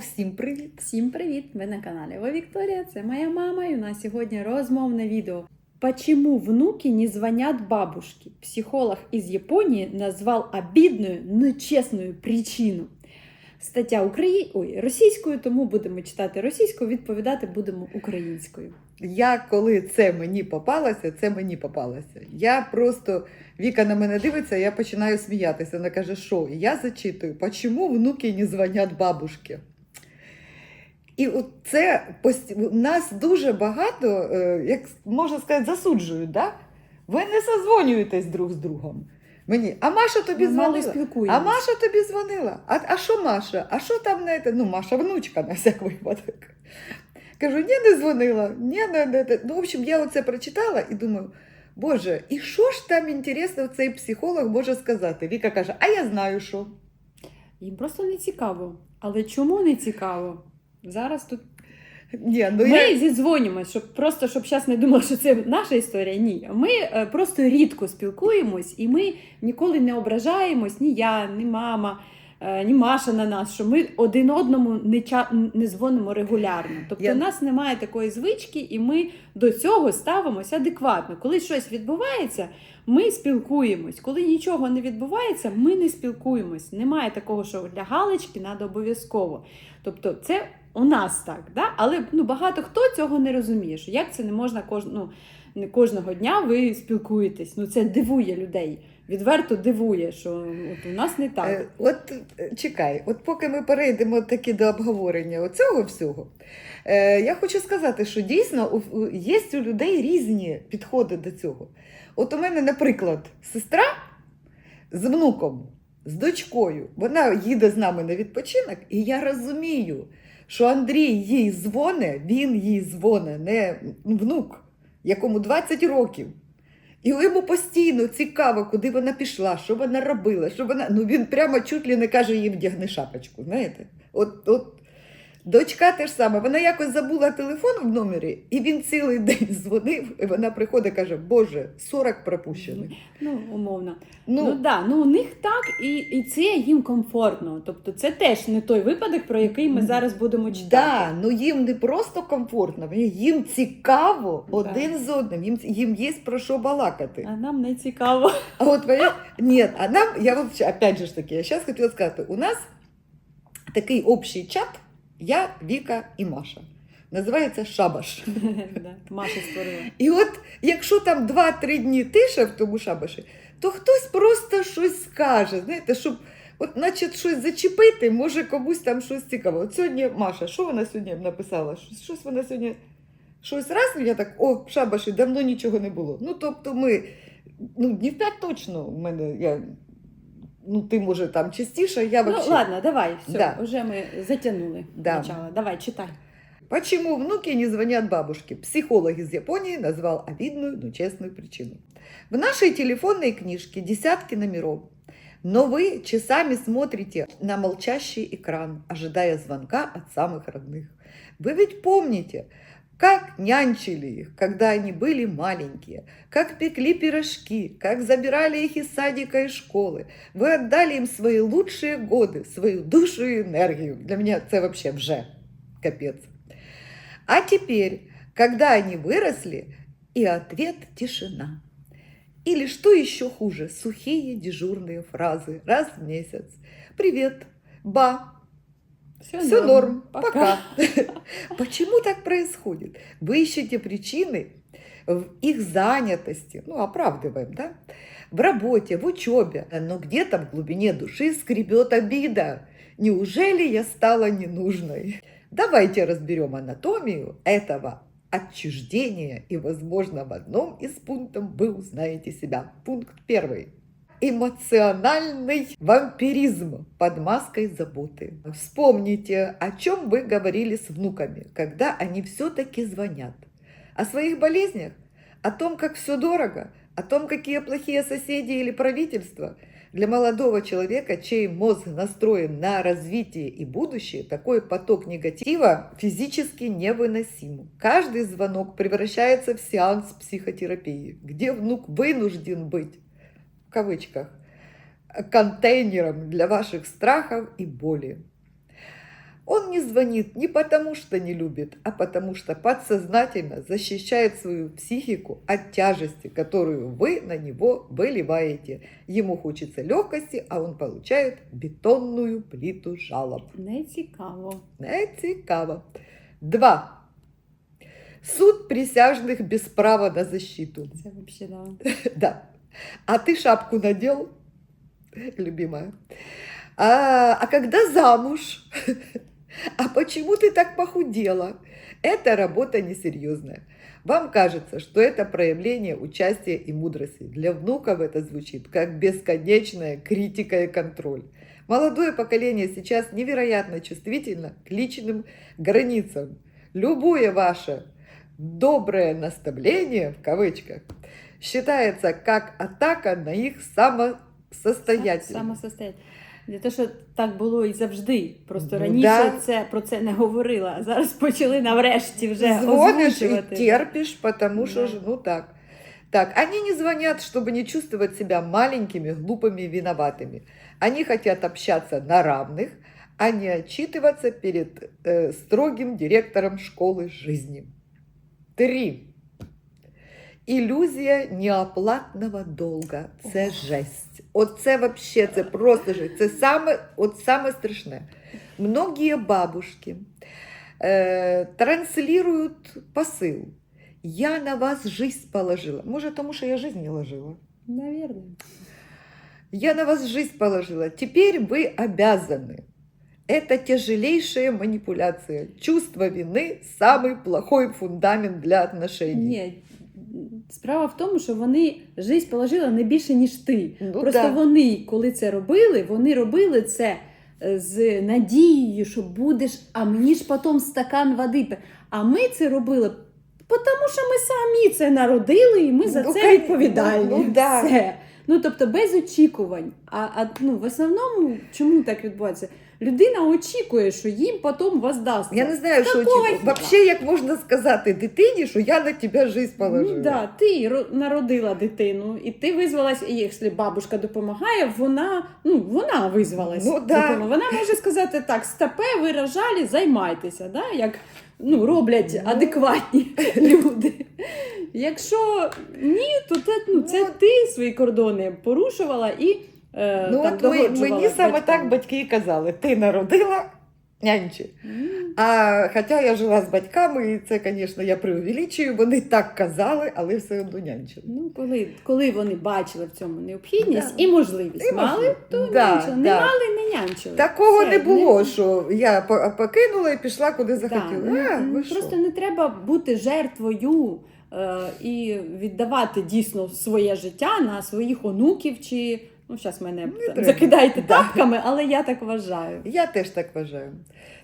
Усім привіт! Всім привіт! Ви на каналі Во Вікторія. Це моя мама, і у нас сьогодні розмовне відео. Почему внуки не звонят бабушке? Психолог из Японии назвал обидную, но чесную причину. Стаття Украї... Ой, російською, тому будемо читати російською, відповідати будемо українською. Я коли це мені попалося, це мені попалося. Я просто Віка на мене дивиться, я починаю сміятися. Вона каже, що я зачитую, чому внуки не дзвонять бабушки. І це нас дуже багато, е, як можна сказати, засуджують. Да? Ви не созвонюєтесь друг з другом. Мені, а Маша тобі Ми дзвонила. А Маша тобі дзвонила. А, а що Маша? А що там не те? Ну, Маша внучка на всяк випадок. Кажу, ні, не дзвонила. Ні, не, не, не. Ну, в общем, я оце прочитала і думаю, Боже, і що ж там інтересно цей психолог може сказати? Віка каже, а я знаю що. Їм просто не цікаво. Але чому не цікаво? Зараз тут Ні, ну ми я... зідзвонюємось, щоб просто щоб зараз не думали, що це наша історія. Ні, ми е, просто рідко спілкуємось, і ми ніколи не ображаємось, ні я, ні мама, е, ні Маша на нас, що ми один одному не ча... не дзвонимо регулярно. Тобто Я- у нас немає такої звички, і ми до цього ставимося адекватно. Коли щось відбувається, ми спілкуємось. Коли нічого не відбувається, ми не спілкуємось. Немає такого, що для галочки треба обов'язково. Тобто, це у нас так, да? але ну, багато хто цього не розуміє. Що як це не можна кож... ну, не кожного дня ви спілкуєтесь. Ну це дивує людей. Відверто дивує, що от у нас не так. Е, От е, чекай, от поки ми перейдемо таки до обговорення цього всього, е, я хочу сказати, що дійсно є у людей різні підходи до цього. От у мене, наприклад, сестра з внуком, з дочкою, вона їде з нами на відпочинок, і я розумію, що Андрій їй дзвоне, він їй дзвоне, не внук, якому 20 років. І йому постійно цікаво, куди вона пішла, що вона робила, що вона. Ну він прямо чуть ли не каже їй вдягни шапочку. Знаєте? От, от дочка теж саме, вона якось забула телефон в номері, і він цілий день дзвонив, і вона приходить і каже, Боже, 40 пропущених. Ну, умовно. Ну, Ну, да, ну у них так, і, і це їм комфортно. Тобто, це теж не той випадок, про який ми зараз будемо читати. да, ну їм не просто комфортно, їм цікаво Да. один з одним, їм, їм є про що балакати. А нам не цікаво. А понимаешь, нет, а нам, я вот опять же ж таки, я сейчас хотела сказать, у нас такий общий чат, я, Віка і Маша. Називається Шабаш. Маша створила. І от якщо там 2-3 дні тиша в тому шабаші, то хтось просто щось скаже, знаєте, щоб от наче щось зачепити, може комусь там щось цікаве. От сьогодні Маша, що вона сьогодні написала? Щось, щось вона сьогодні. Щось раз, я так, о, шабаші, давно нічого не було. Ну, тобто ми, ну, днів п'ять точно в мене, я, ну, ти, може, там частіше, я Ну вообще. ладно, давай, все, Да. вже ми затягнули Да. начало. Давай, читай. Почему внуки не звонят бабушке? Психолог из Японии назвал обидную, но честную причину. В нашей телефонной книжке десятки номеров, но вы часами смотрите на молчащий экран, ожидая звонка от самых родных. Вы ведь помните, как нянчили их, когда они были маленькие, как пекли пирожки, как забирали их из садика и школы. Вы отдали им свои лучшие годы, свою душу и энергию. Для меня это вообще вже капец. А теперь, когда они выросли, и ответ тишина. Или что еще хуже, сухие дежурные фразы раз в месяц. Привет, ба, Все, все норм, пока. Почему так происходит? Вы ищете причины в их занятости, ну, оправдываем, да? В работе, в учебе, но где-то в глубине души скребет обида. Неужели я стала ненужной? Давайте разберем анатомию этого отчуждения, и, возможно, в одном из пунктов вы узнаете себя. Пункт первый. Эмоциональный вампиризм под маской заботы. Вспомните, о чем вы говорили с внуками, когда они все-таки звонят. О своих болезнях, о том, как все дорого, о том, какие плохие соседи или правительство. Для молодого человека, чей мозг настроен на развитие и будущее, такой поток негатива физически невыносим. Каждый звонок превращается в сеанс психотерапии, где внук вынужден быть, в кавычках, контейнером для ваших страхов и боли. Он не звонит не потому, что не любит, а потому что подсознательно защищает свою психику от тяжести, которую вы на него выливаете. Ему хочется легкости, а он получает бетонную плиту жалоб. Не цікаво. Не цікаво. Два. Суд присяжных без права на защиту. Це взагалі да. Да. А ты шапку надел, любимая. А, а когда замуж? А почему ты так похудела? Это работа несерьезная. Вам кажется, что это проявление участия и мудрости. Для внуков это звучит как бесконечная критика и контроль. Молодое поколение сейчас невероятно чувствительно к личным границам. Любое ваше доброе наставление, в кавычках, считается как атака на их самосостоятельность. Самосостоятельність. Не те, що так було і завжди. Просто Ну, раніше да. це про це не говорила, а зараз почали нарешті вже Звонишь и озвучувати. терпишь, потому что Да. ж, ну так. Так, они не звонят, чтобы не чувствовать себя маленькими, глупыми, виноватыми. Они хотят общаться на равных, а не отчитываться перед э, строгим директором школы жизни. Три. Ілюзія неоплатного долга. Це Ох. жесть. Оце вообще, це просто жесть. Це саме, от саме страшне. Многие бабушки э, транслируют посыл. Я на вас жизнь положила. Может, тому что я жизнь не ложила. Навірно. Я на вас жизнь положила. Теперь вы обязаны. Это тяжелейшая манипуляция. Чувство вины – самый плохой фундамент для отношений. Ні. Справа в тому, що вони жизнь положили не більше, ніж ти. Ну Просто да. вони, коли це робили, вони робили це е, з надією, що будеш, а мені ж потім стакан води. А ми це робили, тому що ми самі це народили, і ми за Ну, це відповідальні. ну, ну, да. Все. Ну, тобто без очікувань. А, а ну, в основному, чому так відбувається? Людина очікує, що їм потім воздасться. Я не знаю, що Такого очікувати. хіба? Вообще, як можна сказати дитині, що я на тебе жизнь положила. Ну да, ти народила дитину, і ти визвалась, і якщо бабушка допомагає, вона ну вона визвалась. Ну, да. Вона може сказати так: стопе, ви рожали, займайтеся, да? як ну, роблять Ну. адекватні люди. Якщо ні, то це, ну, це Ну. ти свої кордони порушувала і е, Ну там, от ми, мені саме батькам. так батьки і казали: ти народила нянчі. А хоча я жила з батьками, і це, звісно, я преувеличую, вони так казали, але все одно нянчили. Ну, коли, коли вони бачили в цьому необхідність Да. і можливість І мали, то Да, нянчили. Не мали, не нянчили. Такого Все, не було, що я покинула і пішла куди захотіла. ну, а, ну, ви просто що? не треба бути жертвою е, і віддавати дійсно своє життя на своїх онуків чи. Ну, зараз мене там закидайте тапками, але я так вважаю. Я теж так вважаю.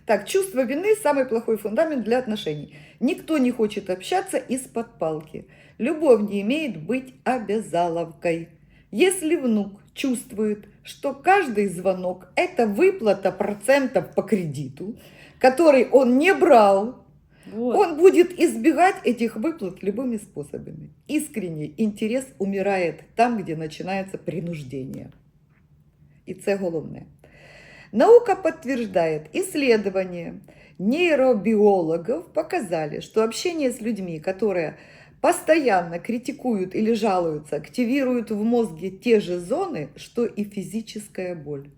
Так, чувство вины – самый плохой фундамент для отношений. Никто не хочет общаться из-под палки. Любовь не имеет быть обязаловкой. Если внук чувствует, что каждый звонок – это выплата процентов по кредиту, который он не брал, Вот. он будет избегать этих выплат любыми способами. Искренний интерес умирает там, где начинается принуждение. І це головне. Наука подтверждает, исследования нейробиологов показали, что общение с людьми, которые постоянно критикуют или жалуются, активируют в мозге те же зоны, что и физическая боль.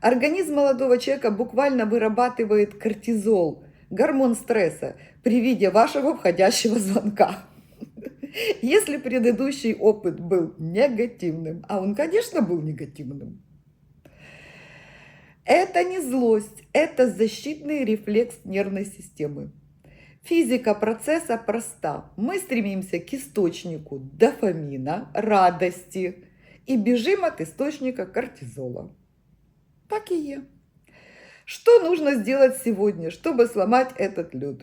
Организм молодого человека буквально вырабатывает кортизол, гормон стресса, при виде вашего входящего звонка. Если предыдущий опыт был негативным, а он, конечно, был негативным, это не злость, это защитный рефлекс нервной системы. Физика процесса проста. Мы стремимся к источнику дофамина, радости и бежим от источника кортизола. Так и е. Что нужно сделать сегодня, чтобы сломать этот лед?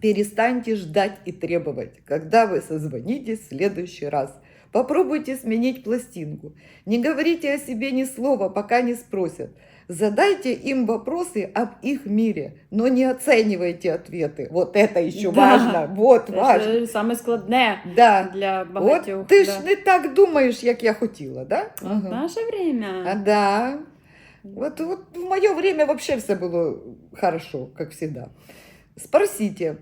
Перестаньте ждать и требовать, когда вы созвонитесь в следующий раз. Попробуйте сменить пластинку. Не говорите о себе ни слова, пока не спросят. Задайте им вопросы об их мире, но не оценивайте ответы. Вот это еще Да. важно. Вот Це важно. ж саме складне Да. для багатьох. От ти да. ж не так думаєш, як я хотіла, да? От Наше время. А, да. Вот, вот в мое время вообще все было хорошо, как всегда. Спросите,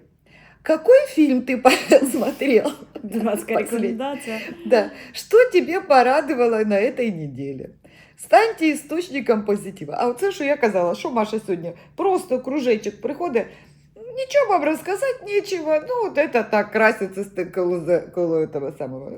какой фильм ты посмотрел? Дурацкая Последний. рекомендация. Да. Что тебе порадовало на этой неделе? Станьте істочником позитива. А оце, що я казала, що Маша сьогодні? Просто кружечок приходить, нічого вам розказати нічого. Ну, от це так краситься з- коло, за- коло этого самого.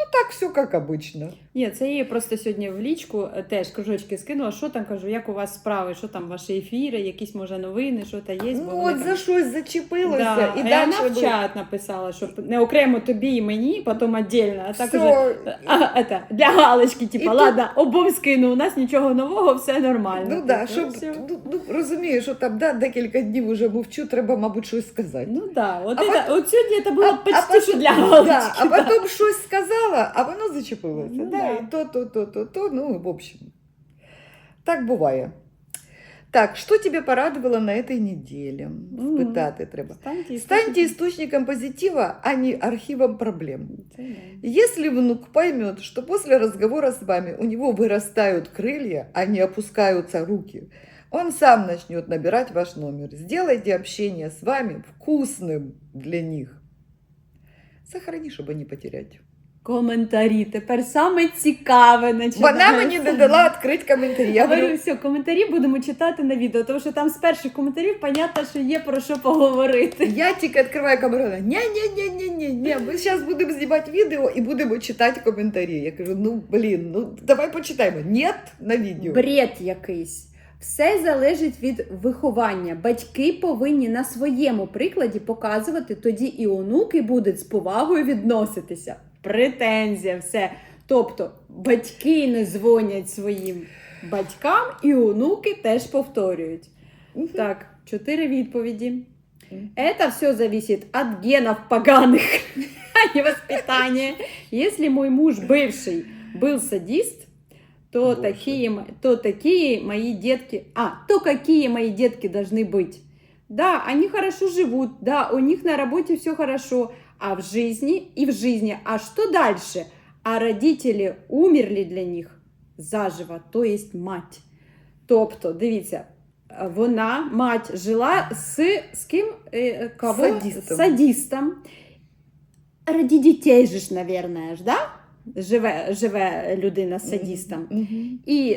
Ну, так все як обычно. Ні, це я їй просто сьогодні в лічку е, теж кружочки скинула. Що там кажу, як у вас справи, що там ваші ефіри, якісь може новини, що та є. бо Ну, вони от там- за щось зачепилося. Да, і і далі вона в чат написала, що не окремо тобі і мені, потім віддільно. А так уже все, а, это, для галочки, І типа, тут- ладно, обом скину, у нас нічого нового, все нормально. Ну да, Типу, щоб все. ну, ну, розумієш, що там да, декілька днів вже мовчу, треба, мабуть, щось сказати. Ну да, от, А это, от сьогодні це було а почти потім- що для галочки. Да, а потім щось сказала, А воно зачепилося. Ну да. І то, то, то, то, то, ну, в общем. Так буває. Так, що тебе порадувало на этой неделе? Мгм. Спитати треба. Станьте, Станьте источником позитива, а не архивом проблем. Да. Если внук поймет, что после разговора с вами у него вырастают крылья, а не опускаются руки, он сам начнет набирать ваш номер. Сделайте общение с вами вкусным для них. Сохрани, чтобы не потерять. Коментарі. Тепер саме цікаве Вона мені не дала відкрити коментарі. Я говорю, все, коментарі будемо читати на відео, тому що там з перших коментарів понятно, що є про що поговорити. я тільки відкриваю камеру. вона, Ні-ні-ні-ні-ні, ми зараз будемо знімати відео і будемо читати коментарі. Я кажу, ну блін, ну давай почитаємо. Ні, на відео. Бред якийсь. Все залежить від виховання. Батьки повинні на своєму прикладі показувати, тоді і онуки будуть з повагою відноситися. Претензія, все. Тобто батьки не дзвонять своїм батькам, і онуки теж повторюють. Мгм. Так, чотири відповіді. Мгм. Это все зависит от генов поганых, а не воспитания. Если мой муж бывший был садист, то Боже. такие, м- то такие мои детки... А, то какие мои детки должны быть? Да, они хорошо живут, да, у них на работе все хорошо, а в жизни и в жизни. А что дальше? А родители умерли для них заживо, то есть мать. Тобто, дивіться, е, вона, мать, жила з, з ким? Е, Кого? Садістом. Садістом. Раді дітей же ж, наверное, ж, да? живе, живе людина з садістом. Мгм. І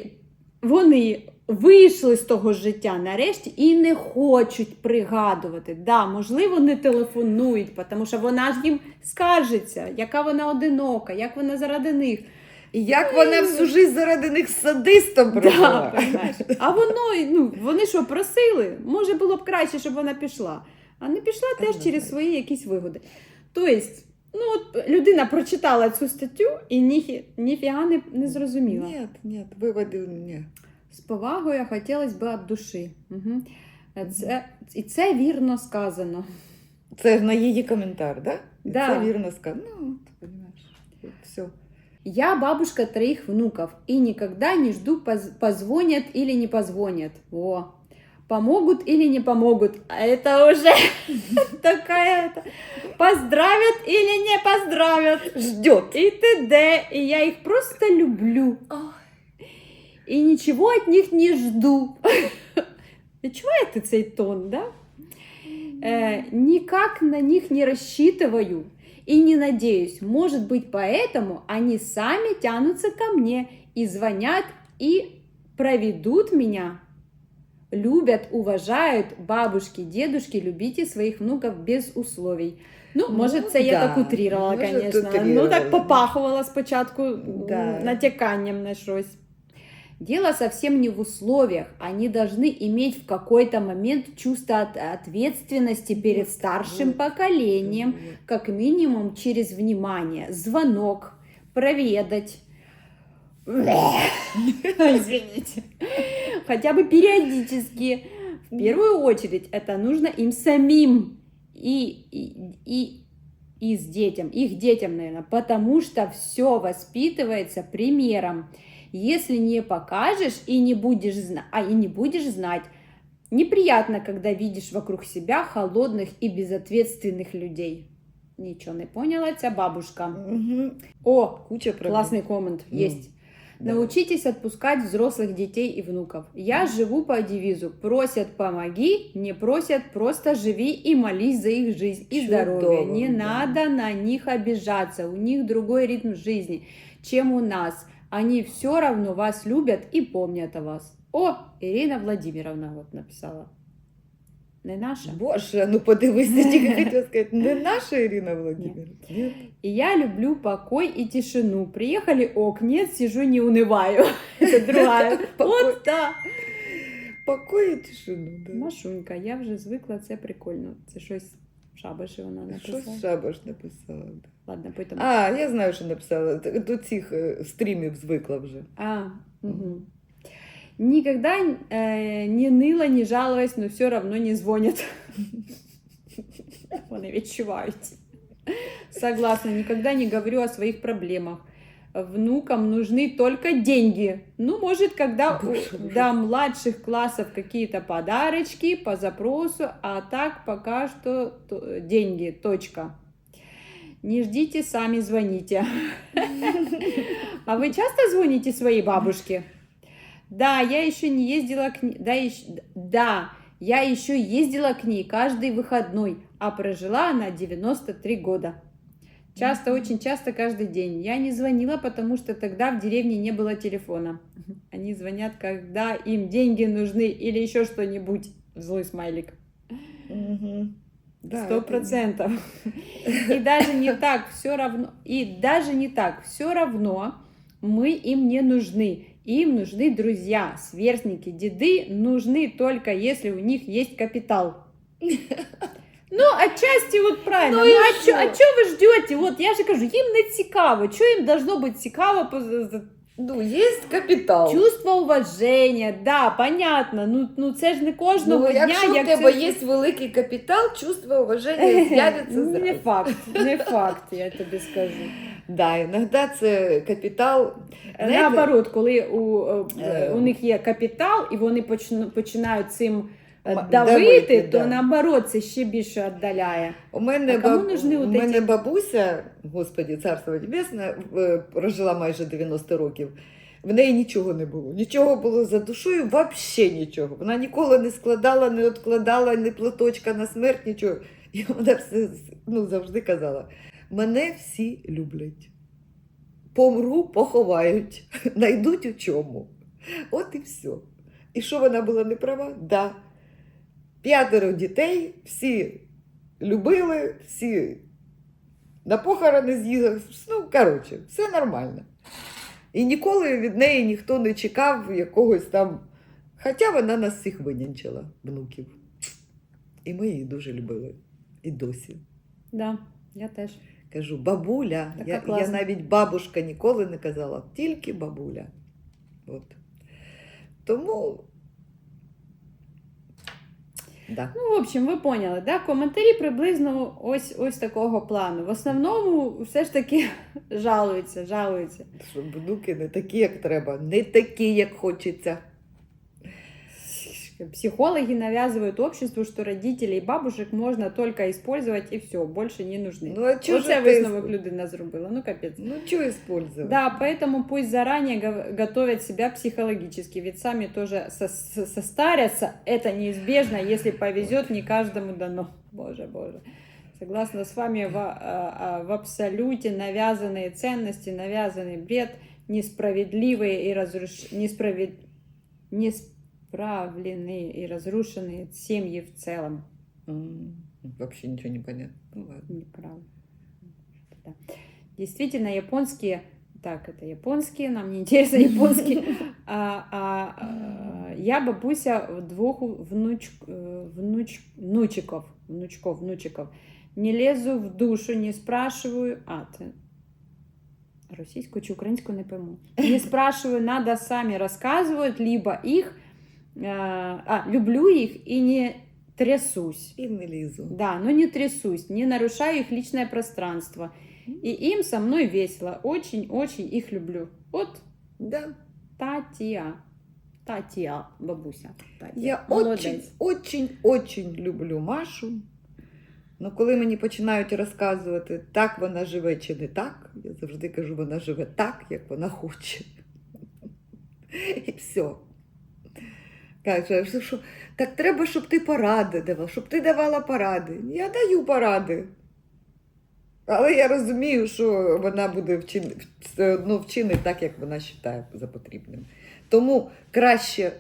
вони вийшли з того життя нарешті і не хочуть пригадувати. Да, можливо, не телефонують, тому що вона ж їм скаржиться, яка вона одинока, як вона заради них. І як вона всю жизнь заради них садистом Да, прожила. понимаєш. а воно, ну, вони що, просили? Може було б краще, щоб вона пішла. А не пішла теж через Однозначно. свої якісь вигоди. Тобто, ну, от людина прочитала цю статтю і ні, ніфіга не, не зрозуміла. Ні, ні, виводи ні. З повагою хотілося б від душі. Угу. Це, і це вірно сказано. Це на її коментар, да? І Да. Це вірно сказано. Ну, ти розумієш, все. Я бабушка троих внуков и никогда не жду, поз- позвонят или не позвонят. О, помогут или не помогут. А это уже такая это. Поздравят или не поздравят. Ждет. И т.д. И я их просто люблю. И ничего от них не жду. Відчуваєте цей тон, да? Э, никак на них не рассчитываю и не надеюсь. Может быть, поэтому они сами тянутся ко мне и звонят и проведут меня. Любят, уважают бабушки, дедушки, любите своих внуков без условий. Ну, Ну, може, це я да, так утрірувала, може, звісно. Ну, утрірувала. так попахувала спочатку Да. м, натяканням на щось. Дело совсем не в условиях. Они должны иметь в какой-то момент чувство от- ответственности перед старшим поколением, как минимум через внимание, звонок, проведать. Извините. Хотя бы периодически. В первую очередь это нужно им самим и, и, и, и с детям, их детям, наверное, потому что все воспитывается примером. Если не покажешь и не будешь, зна- а, и не будешь знать, неприятно, когда видишь вокруг себя холодных и безответственных людей. Ничего не поняла, ця бабушка. Мгм. О, Куча проблем. классный коммент Ну. есть. Да. Научитесь отпускать взрослых детей и внуков. Я живу по девизу «Просят, помоги», не просят «Просто живи и молись за их жизнь и Чудово, здоровье». Не да. надо на них обижаться, у них другой ритм жизни, чем у нас. Они все равно вас любят и помнят о вас. О, Ирина Владимировна вот написала. Не наша. Боже, ну подивися, тільки хотіла сказати, не наша Ірина Володимирівна. Ні. И я люблю покой и тишину. Приехали, ок, нет, сижу, не унываю. Это другая. Покой. Вот да. Покой і тишину. Да. Машунька, я вже звикла, це прикольно. Це щось шабаші вона написала. Щось Шабаш написала. да. Ладно, потім. А, я знаю, що написала. Т- До цих е, стрімів звикла вже. А, угу. Никогда э, не ныла, не жаловалась, но все равно не звонят. Вони відчувають. Согласна, никогда не говорю о своих проблемах. Внукам нужны только деньги. Ну, может, когда у до младших классов какие-то подарочки по запросу, а так пока что то- деньги. Точка. Не ждите, сами звоните. А вы часто звоните своей бабушке? Да, я еще не ездила к ней. Да, ещё- да, я еще ездила к ней каждый выходной, а прожила она 93 года. Часто, очень часто, каждый день. Я не звонила, потому что тогда в деревне не было телефона. Они звонят, когда им деньги нужны или еще что-нибудь. Злой смайлик. Сто процентов. И даже не так, все равно, и даже не так, все равно мы им не нужны. Им нужны друзья, сверстники, деды нужны только если у них есть капитал. Ну, отчасти вот правильно. Ну Ну, а що? чо, а ви ждете? От я же кажу, їм не цікаво. Чого їм должно бути цікаво? Ну, є капітал. Чувство уваження, да, понятно. Ну, ну це ж не кожного Ну, дня. якщо в як тебе це- є великий капітал, чувство уваження з'явиться Не факт, не факт, я тобі скажу. Да, іноді це капітал. Наоборот, коли у, е, Е. у них є капітал, і вони починають цим давити, давити, то да. наоборот це ще більше віддаляє. У мене, А кому баб... нужны у вот мене эти- бабуся, господі, царство небесне, прожила майже 90 років. В неї нічого не було. Нічого було за душою, взагалі нічого. Вона ніколи не складала, не відкладала ні платочка на смерть, нічого. І вона все ну, завжди казала: мене всі люблять. Помру, поховають, найдуть у чому. От і все. І що вона була не права? Да. П'ятеро дітей, всі любили, всі на похорони з'їхали. Ну, коротше, все нормально. І ніколи від неї ніхто не чекав якогось там. Хоча вона нас всіх винянчила, внуків. І ми її дуже любили. І досі. Да, я теж. Кажу, бабуля. Така Я, я навіть бабушка ніколи не казала, тільки бабуля. От. Тому. Да. Ну, в общем, ви поняли, да? коментарі приблизно ось ось такого плану. В основному все ж таки жалуються, жалуються. Що внуки не такі, як треба, не такі, як хочеться. Психологи навязывают обществу, что родителей и бабушек можно только использовать и все, больше не нужны. Ну, а чого Оце ж ти... висновок людина зробила. Ну капець. Ну, що использовать? Да, поэтому пусть заранее го- готовят себя психологически, ведь сами тоже со- со- состарятся. Это неизбежно, если повезет, не каждому дано. Боже, боже. Согласна с вами в, а, а, в абсолюте навязанные ценности, навязанный бред, несправедливые и разруш... несправед... несправленные и разрушенные семьи в целом. Вообще ничего не понятно. Ну, ладно. Неправда. Да. Действительно, японские, так, это японские, нам не интересно японские. А, а, а, я бабуся двух внуч, э, внуч, внучиков, внучков, внучиков. Не лезу в душу, не спрашиваю. А, це російську чи українську не пойму. Не спрашиваю, надо сами рассказывают, либо их, э, а, люблю их и не трясусь. І не лізу. Да, но не трясусь, не нарушаю их личное пространство. И им со мной весело. Очень-очень их люблю. Вот Да. Татья. Татья, бабуся. Татья. Я Молодець. очень, очень, очень люблю Машу. Ну, коли мені починають розказувати, так вона живе чи не так, я завжди кажу, вона живе так, як вона хоче. І все. Каже, що, так треба, щоб ти поради давала, щоб ти давала поради. Я даю поради. Але я розумію, що вона буде вчин... все одно вчинить так, як вона вважає за потрібним. Тому краще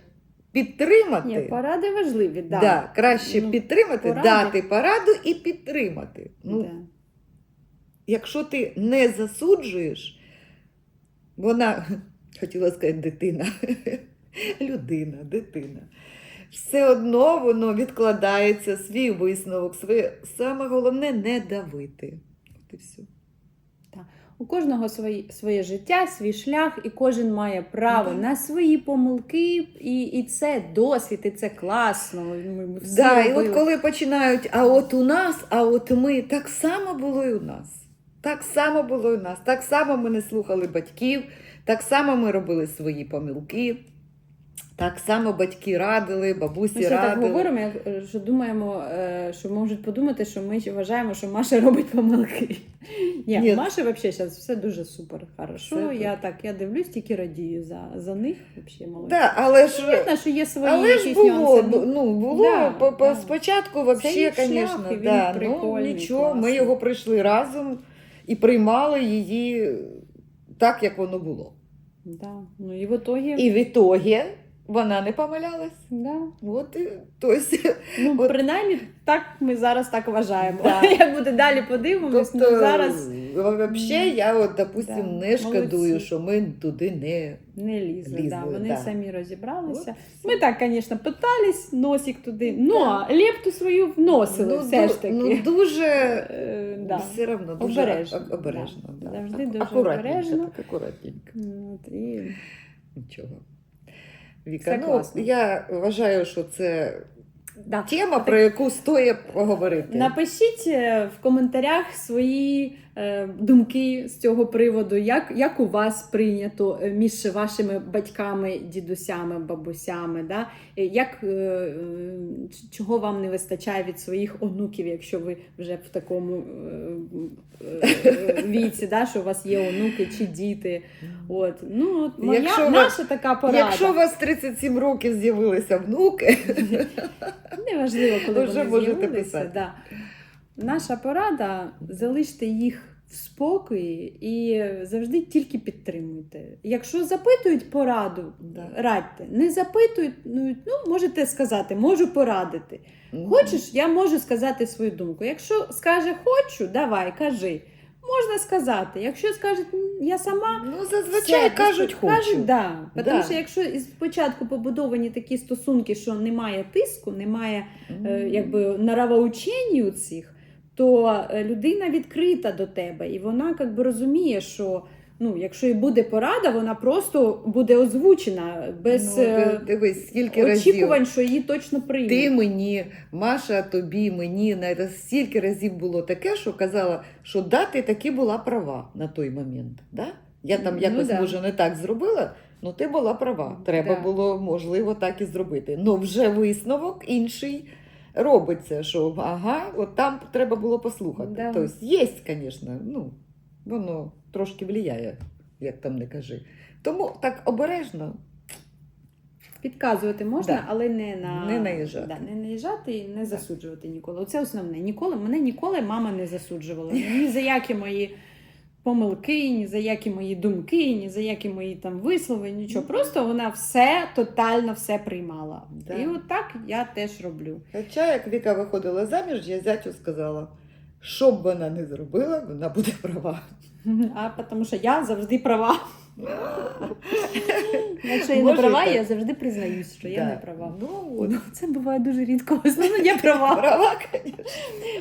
підтримати. Ні, поради важливі, да. Да, краще Ну, підтримати, поради. дати пораду і підтримати. Ну, Да. Якщо ти не засуджуєш, вона, хотіла сказати, дитина, людина, дитина. Все одно воно відкладається, свій висновок, своє. Саме головне не давити. От і все. У кожного свої, своє життя, свій шлях, і кожен має право Да. на свої помилки, і, і це досвід, і це класно. Ми, ми всі Да, і от коли починають, а от у нас, а от ми, так само було і у нас. Так само було і у нас. Так само ми не слухали батьків, так само ми робили свої помилки, так само батьки радили, бабусі Ми ще так радили. говоримо, як, е, що думаємо, е, що можуть подумати, що ми вважаємо, що Маша робить помилки. Ні, Ні. у Маші взагалі зараз все дуже супер. Хорошо. Все я так, я дивлюсь, тільки радію за, за них. Взагалі молодці. Да, але ж, Понятно, що є свої але ж було, нюанси. ну, було Да, по, по, да. спочатку, взагалі, звісно, да, ну, нічого, ми його пройшли разом і приймали її так, як воно було. Да. Ну і в итогі, І в ітогі вона не помилялась. да. От і тобто, ну, От- принаймні, так ми зараз так вважаємо. Да. Як буде далі, подивимось. тобто ну, зараз взагалі я, от, допустим, Да, не шкодую, молодці. що ми туди не. не лізли. Лізли, да. Вони да. самі розібралися. От. Ми так, звісно, питались носик туди, но лепту свою вносили все ду- ж таки. ну дуже Е, да. все одно дуже Обережно, обережно. да. Да. Завжди дуже акуратненько, обережно. Так, акуратненько. От, і... Нічого. Віка, Все ну, класно. я вважаю, що це Да. тема, про яку стоїть поговорити. Напишіть е, в коментарях свої думки з цього приводу, як, як у вас прийнято е, між вашими батьками, дідусями, бабусями, да? Е, як, е, е, чого вам не вистачає від своїх онуків, якщо ви вже в такому е, е, віці, да? що у вас є онуки чи діти. От. Ну, от моя, Якщо наша така порада. Якщо у вас 37 років з'явилися внуки, Неважливо, коли Вже вони з'явилися. Да. Наша порада залиште їх в спокої і завжди тільки підтримуйте. Якщо запитують пораду, Да. радьте. Не запитують, ну, можете сказати, можу порадити. Хочеш, я можу сказати свою думку. Якщо скаже хочу, давай, кажи. Можна сказати. Якщо скаже я сама, Ну, зазвичай все, кажуть, хочу. Кажуть, да. Да. Тому що якщо спочатку побудовані такі стосунки, що немає тиску, немає е, якби наравоучень у цих, то е, людина відкрита до тебе, і вона якби розуміє, що ну, якщо і буде порада, вона просто буде озвучена без ну, е, дивись, скільки разів. очікувань, що її точно приймуть. Ти мені, Маша, тобі, мені, на стільки разів було таке, що казала, що да, ти таки була права на той момент. Да? Я там Ну, якось, да. може, не так зробила, ну ти була права. Треба Да. було, можливо, так і зробити. Ну вже висновок інший робиться, що ага, от там треба було послухати. Да. Тобто є, звісно, ну, воно трошки влияє, як там не кажи. Тому так обережно. Підказувати можна, Да. але не на Не наїжджати. Да, не наїжджати і не засуджувати ніколи. Це основне. Ніколи мене ніколи мама не засуджувала. Ні за які мої помилки, ні за які мої думки, ні за які мої там вислови, нічого. Ну. Просто вона все тотально все приймала. Да. І от так я теж роблю. Хоча, як Віка виходила заміж, я зятю сказала, що б вона не зробила, вона буде права. А тому що я завжди права. Якщо я не Може, права, так. я завжди признаюсь, що я Да. не права. Ну, от, Ну, це буває дуже рідко. В основному я права. права, звісно.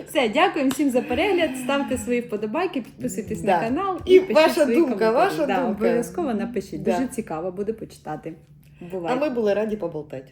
Все, дякуємо всім за перегляд. Ставте свої вподобайки, підписуйтесь Да. на канал І пишіть ваша свої думка, коментарі. ваша да, думка. Обов'язково напишіть. Да. Дуже цікаво буде почитати. А Бувайте. ми були раді поболтати.